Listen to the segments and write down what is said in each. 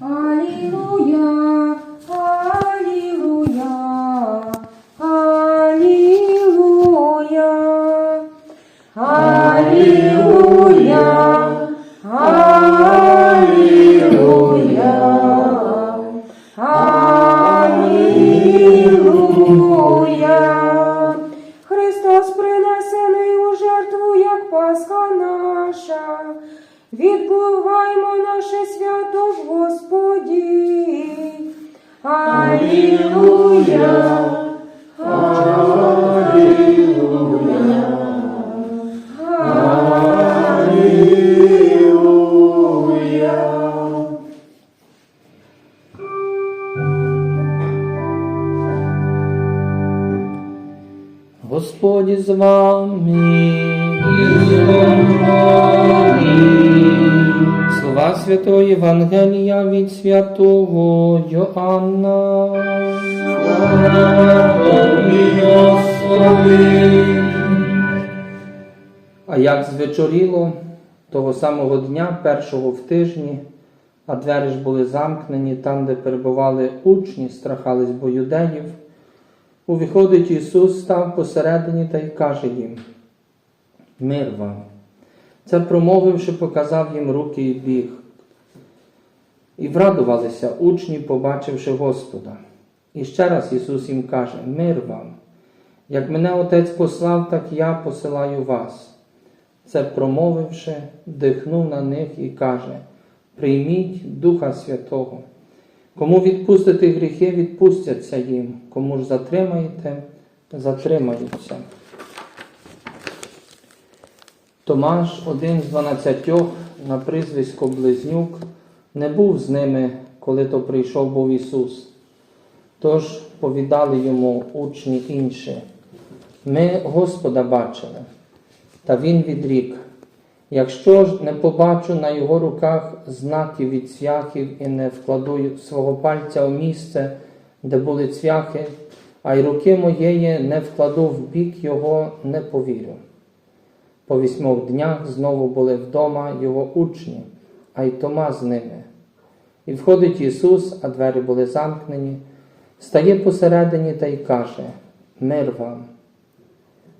Алілуя, Алілуя, Алілуя. Христос принесений у жертву, як Пасха наша. Відбуваймо наше свято в Господі. Алілуя. Господь з вами. Слова Святого Євангелія від святого Йоанна. А як звечоріло того самого дня, першого в тижні, а двері ж були замкнені там, де перебували учні, страхались бо юдеїв, Увіходить Ісус, став посередині та й каже їм: Мир вам. Це промовивши, показав їм руки і біг. І врадувалися учні, побачивши Господа. І ще раз Ісус їм каже: Мир вам. Як мене Отець послав, так я посилаю вас. Це промовивши, дихнув на них і каже: Прийміть Духа Святого. Кому відпустите гріхи, відпустяться їм, кому ж затримаєте, затримаються. Томаш, один з дванадцятьох, на прізвисько Близнюк, не був з ними, коли то прийшов був Ісус. Тож повідали йому учні інші. Ми Господа бачили. Та Він відрік. Якщо ж не побачу на його руках знаків від цвяхів і не вкладу свого пальця у місце, де були цвяхи, а й руки моєї не вкладу в бік його, не повірю. По вісьмох днях знову були вдома його учні, а й Тома з ними. І входить Ісус, а двері були замкнені, стає посередині та й каже: Мир вам.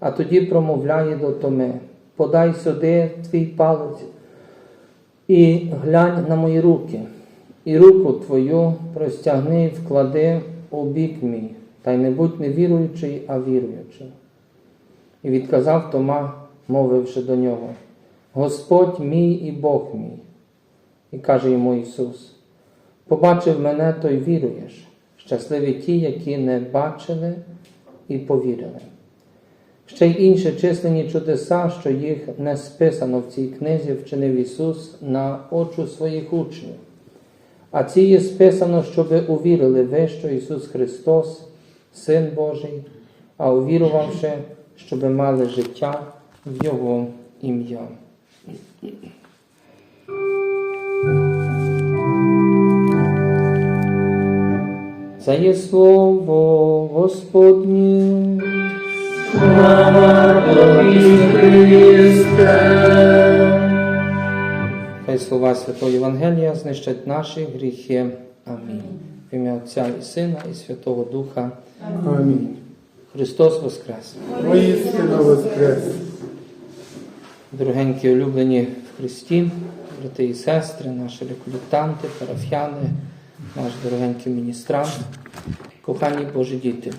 А тоді промовляє до Томи подай сюди твій палець і глянь на мої руки, і руку твою простягни і вклади у бік мій, та й не будь не віруючий, а віруючий. І відказав Тома, мовивши до нього: Господь мій і Бог мій. І каже йому Ісус: Побачив мене, то й віруєш. Щасливі ті, які не бачили і повірили. Ще й інші численні чудеса, що їх не списано в цій книзі, вчинив Ісус на очу своїх учнів. А ці є списано, щоби увірили ви, що Ісус Христос, Син Божий, а увірувавши, щоби мали життя в Його ім'я. Це є слово Господнє. Хай слова Святого Євангелія знищать наші гріхи. Амінь. В ім'я Отця і Сина, і Святого Духа. Амінь. Христос Воскрес! Воістину воскрес. Дорогенькі улюблені в Христі, брати і сестри, наші реколютанти, парафіяни, наш дорогенький міністрант, кохані Божі діти.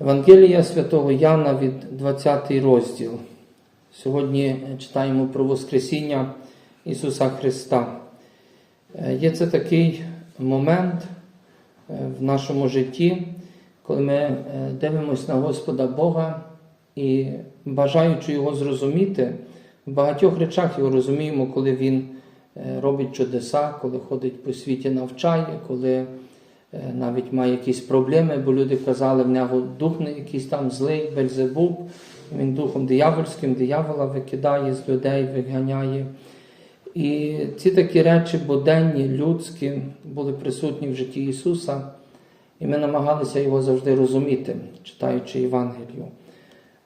Евангелія святого Яна від 20 розділ. Сьогодні читаємо про Воскресіння Ісуса Христа. Є це такий момент е, в нашому житті, коли ми е, дивимося на Господа Бога і, бажаючи Його зрозуміти, в багатьох речах його розуміємо, коли Він е, робить чудеса, коли ходить по світі, навчає, коли е, навіть має якісь проблеми, бо люди казали, в нього дух не якийсь там злий, Бельзебуб, він духом диявольським, диявола викидає з людей, виганяє. І ці такі речі буденні, людські, були присутні в житті Ісуса, і ми намагалися його завжди розуміти, читаючи Євангелію.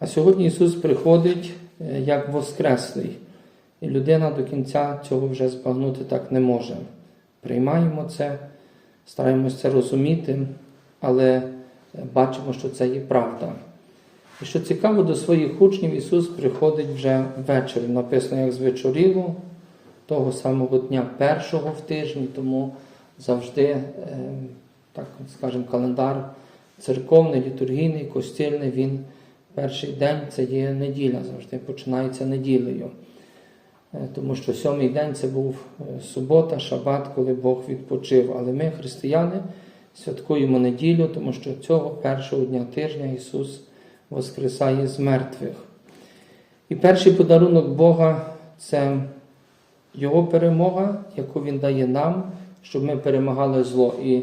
А сьогодні Ісус приходить е, як Воскреслий, і людина до кінця цього вже збагнути так не може. приймаємо це, стараємося це розуміти, але е, бачимо, що це є правда. І що цікаво, до своїх учнів Ісус приходить вже ввечері. Написано, як звечоріло, того самого дня першого в тижні, тому завжди, е, так скажемо, календар церковний, літургійний, костільний, він перший день це є неділя, завжди починається неділею. Е, Тому що сьомий день це був е, субота, шабат, коли Бог відпочив. Але ми, християни, святкуємо неділю, тому що цього першого дня тижня Ісус воскресає з мертвих. І перший подарунок Бога це Його перемога, яку Він дає нам, щоб ми перемагали зло. І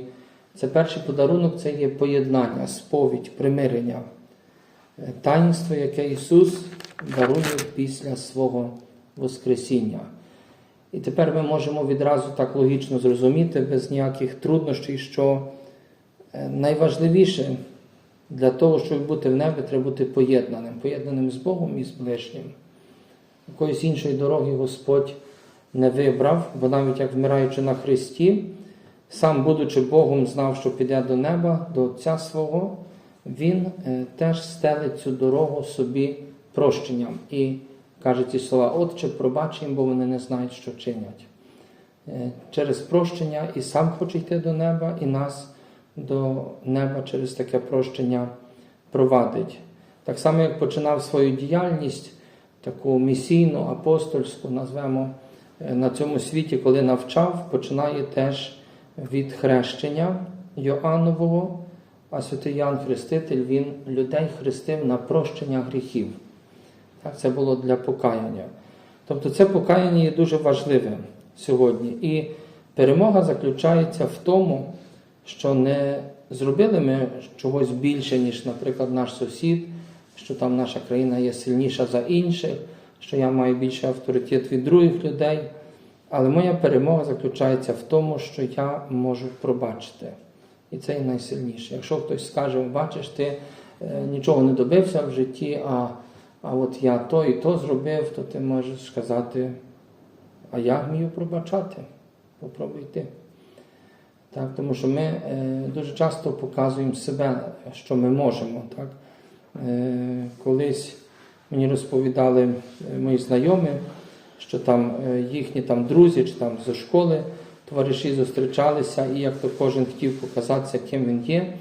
це перший подарунок це є поєднання, сповідь, примирення, таїнство, яке Ісус дарує після свого Воскресіння. І тепер ми можемо відразу так логічно зрозуміти, без ніяких труднощів, що е, найважливіше для того, щоб бути в небі, треба бути поєднаним, поєднаним з Богом і з ближнім. Якоїсь іншої дороги Господь не вибрав, бо навіть як вмираючи на Христі, сам, будучи Богом, знав, що піде до неба, до Отця свого, Він е, теж стелить цю дорогу собі прощенням і каже ці слова: Отче, пробач їм, бо вони не знають, що чинять. Е, Через прощення і сам хоче йти до неба, і нас до неба через таке прощення провадить. Так само, як починав свою діяльність, таку місійну, апостольську, назвемо е, на цьому світі, коли навчав, починає теж від хрещення Йоаннового, а святий Ян Хреститель, він людей хрестив на прощення гріхів. Так, це було для покаяння. Тобто це покаяння є дуже важливе сьогодні. І перемога заключається в тому, що не зробили ми чогось більше, ніж, наприклад, наш сусід, що там наша країна є сильніша за інших, що я маю більший авторитет від других людей. Але моя перемога заключається в тому, що я можу пробачити. І це і найсильніше. Якщо хтось скаже, бачиш, ти е, нічого не добився в житті, а, а от я то і то зробив, то ти можеш сказати, а я вмію пробачати. Попробуй ти. Так, тому що ми е, дуже часто показуємо себе, що ми можемо. Так? Е, колись мені розповідали е, мої знайомі, що там е, їхні там друзі чи там зі школи товариші зустрічалися, і як то кожен хотів показатися, ким він є.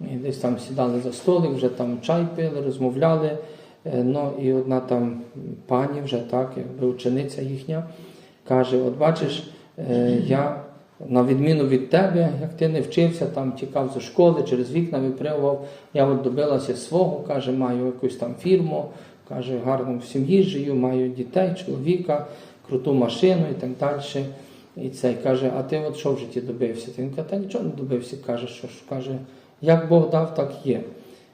І десь там сідали за столик, вже там чай пили, розмовляли. Е, Ну і одна там пані, вже так, якби учениця їхня, каже: От бачиш, е, я на відміну від тебе, як ти не вчився, там тікав зі школи, через вікна випривав, я от добилася свого, каже, маю якусь там фірму, каже, гарно в сім'ї живу, маю дітей, чоловіка, круту машину і так далі. І цей каже, а ти от що в житті добився? Він каже, та нічого не добився, каже, що ж каже, як Бог дав, так є.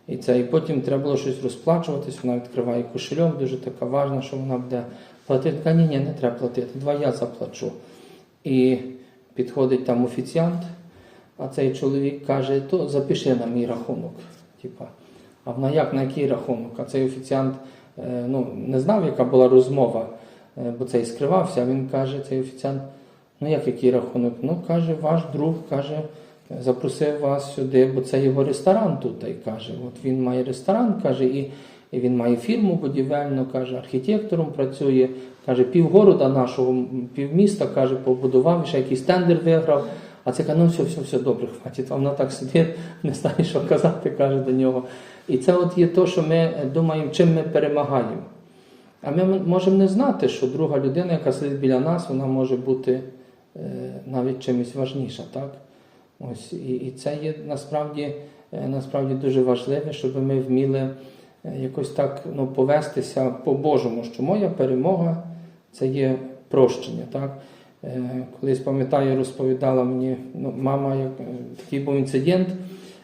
І це, і потім треба було щось розплачуватись, вона відкриває кошельок, дуже така важна, що вона буде платити. Каже, ні, ні, не треба платити, давай я заплачу. І підходить там офіціант, а цей чоловік каже, то запиши на мій рахунок. Типа, а вона як на який рахунок? А цей офіціант е, ну, не знав, яка була розмова, е, бо цей скривався. А він каже, цей офіціант, ну як який рахунок? Ну, каже, ваш друг каже, запросив вас сюди, бо це його ресторан тут. І каже, от він має ресторан, каже, і, він має фірму будівельну, каже, архітектором працює, каже, півгорода нашого, півміста, каже, побудував, ще якийсь тендер виграв. А це каже, ну все, все, все добре, хватить. А вона так сидить, не знає, що казати, каже до нього. І це от є те, що ми думаємо, чим ми перемагаємо. А ми можемо не знати, що друга людина, яка сидить біля нас, вона може бути навіть чимось важніша. Так? Ось, і, і це є насправді, е, насправді дуже важливе, щоб ми вміли е, якось так ну, повестися по-божому, що моя перемога це є прощення. Так? Е, Колись пам'ятаю, розповідала мені ну, мама, як е, такий був інцидент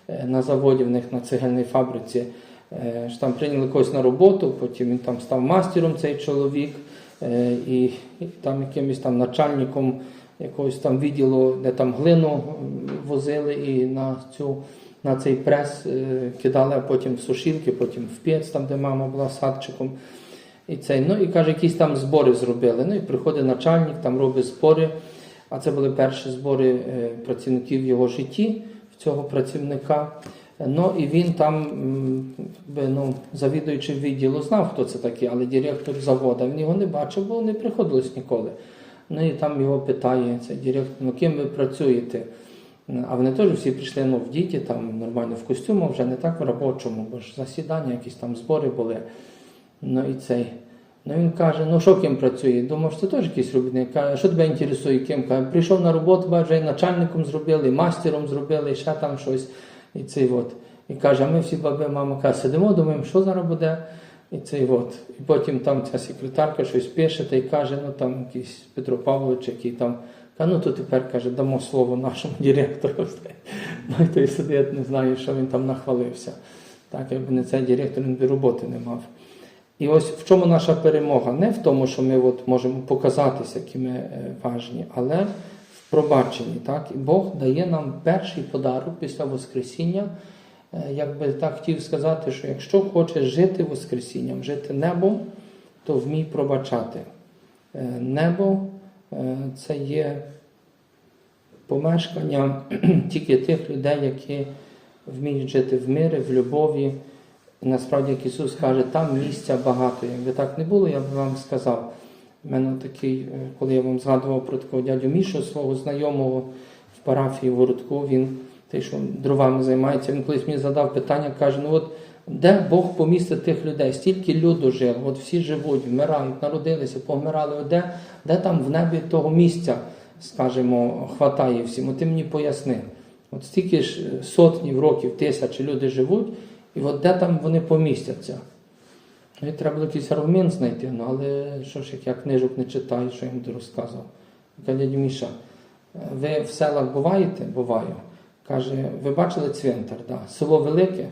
е, на заводі в них на цегельній фабриці. Е, що Там прийняли когось на роботу, потім він там став мастером цей чоловік, е, і, і там якимось там начальником якогось там відділу, де там глину возили і на цю. На цей прес е, кидали, а потім в сушілки, потім в пець, там, де мама була садчиком. І цей, ну і каже, якісь там збори зробили. Ну і приходить начальник, там робить збори. А це були перші збори е, працівників його житті, цього працівника. Ну і він там, ну, завідуючий відділу, знав, хто це такий, але директор заводу, він його не бачив, бо не приходилось ніколи. Ну і там його питає цей директор, ну ким ви працюєте? А вони теж всі прийшли ну, в діті, там нормально в костюмах, вже не так в робочому, бо ж засідання, якісь там збори були. Ну і цей. Ну він каже, ну що ким працює? Думав, це теж якийсь робітник. Каже, що тебе інтересує, ким? Каже, прийшов на роботу, бачу, і начальником зробили, і мастером зробили, і ще там щось. І цей от. І каже, а ми всі баби, мама каже, сидимо, думаємо, що зараз буде. І цей от. І потім там ця секретарка щось пише та й каже, ну там якийсь Петро Павлович, який там. Каже, ну то тепер каже, дамо слово нашому директору. Ну і той сидить, не знає, що він там нахвалився. Так, якби не цей директор, він би роботи не мав. І ось в чому наша перемога? Не в тому, що ми от можемо показатися, які ми е, важні, але в пробаченні. Так? І Бог дає нам перший подарок після Воскресіння. Е, Як би так хотів сказати, що якщо хочеш жити Воскресінням, жити небом, то вмій пробачати. Е, Небо е, це є помешкання тільки тих людей, які вміють жити в мирі, в любові. Насправді, як Ісус каже, там місця багато. Якби так не було, я б вам сказав. У мене такий, коли я вам згадував про такого дядю Мішу, свого знайомого в парафії в Городку, він той, що дровами займається, він колись мені задав питання, каже: ну от де Бог помістить тих людей? Стільки люду жило, от всі живуть, вмирають, народилися, помирали. От де, де там в небі того місця, скажімо, хватає всім? От ти мені поясни. От стільки ж е, сотнів років, тисячі люди живуть, і от де там вони помістяться? Ну, і треба якийсь аргумент знайти, ну але що ж, як я книжок не читаю, що йому розказував. Каже, Міша, ви в селах буваєте? Буваю. Каже, ви бачили цвинтар? Да. Село велике,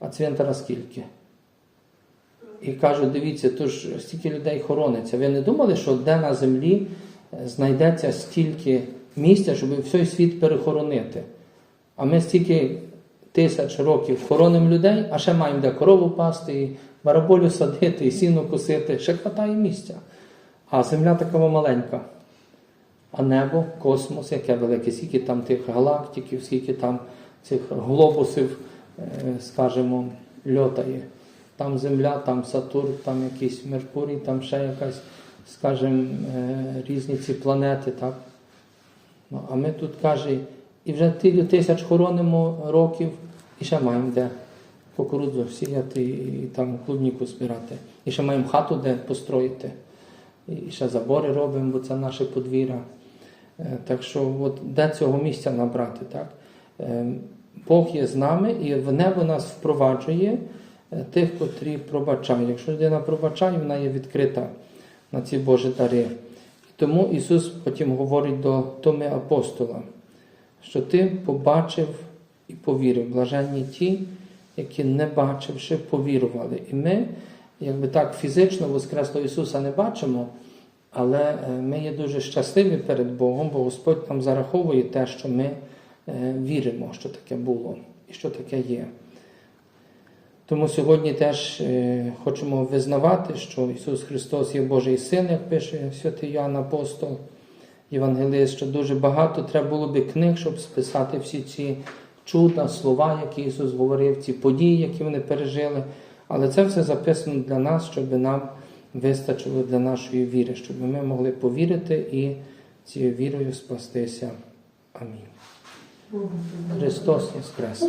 а цвинтара скільки? І кажу, дивіться, то ж стільки людей хорониться. Ви не думали, що де на землі е, знайдеться стільки місця, щоб всей світ перехоронити? А ми стільки тисяч років хоронимо людей, а ще маємо де корову пасти, і бараболю садити, і сіно косити, ще хватає місця. А земля така маленька. А небо, космос, яке велике, скільки там тих галактиків, скільки там цих глобусів, е, скажімо, льотає. Там Земля, там Сатурн, там якийсь Меркурій, там ще якась, скажімо, е, різні ці планети. Так? Ну, а ми тут каже, і вже тисяч хоронимо років, і ще маємо де кукурудзу сіяти і там клубніку збирати. І ще маємо хату де построїти. І ще забори робимо, бо це наше подвір'я. Е, Так що, от де цього місця набрати? Так? Е, Бог є з нами і в небо нас впроваджує е, тих, котрі пробачають. Якщо людина пробачає, вона є відкрита на ці Божі дари. Тому Ісус потім говорить до Томи апостола, що ти побачив і повірив. Блаженні ті, які не бачивши, повірували. І ми, якби так, фізично Воскреслого Ісуса не бачимо, але е, ми є дуже щасливі перед Богом, бо Господь нам зараховує те, що ми е, віримо, що таке було і що таке є. Тому сьогодні теж е, хочемо визнавати, що Ісус Христос є Божий Син, як пише святий Йоанн Апостол, Євангелист, що дуже багато треба було би книг, щоб списати всі ці чуда, слова, які Ісус говорив, ці події, які вони пережили. Але це все записано для нас, щоб нам вистачило для нашої віри, щоб ми могли повірити і цією вірою спастися. Амінь. Христос Воскрес!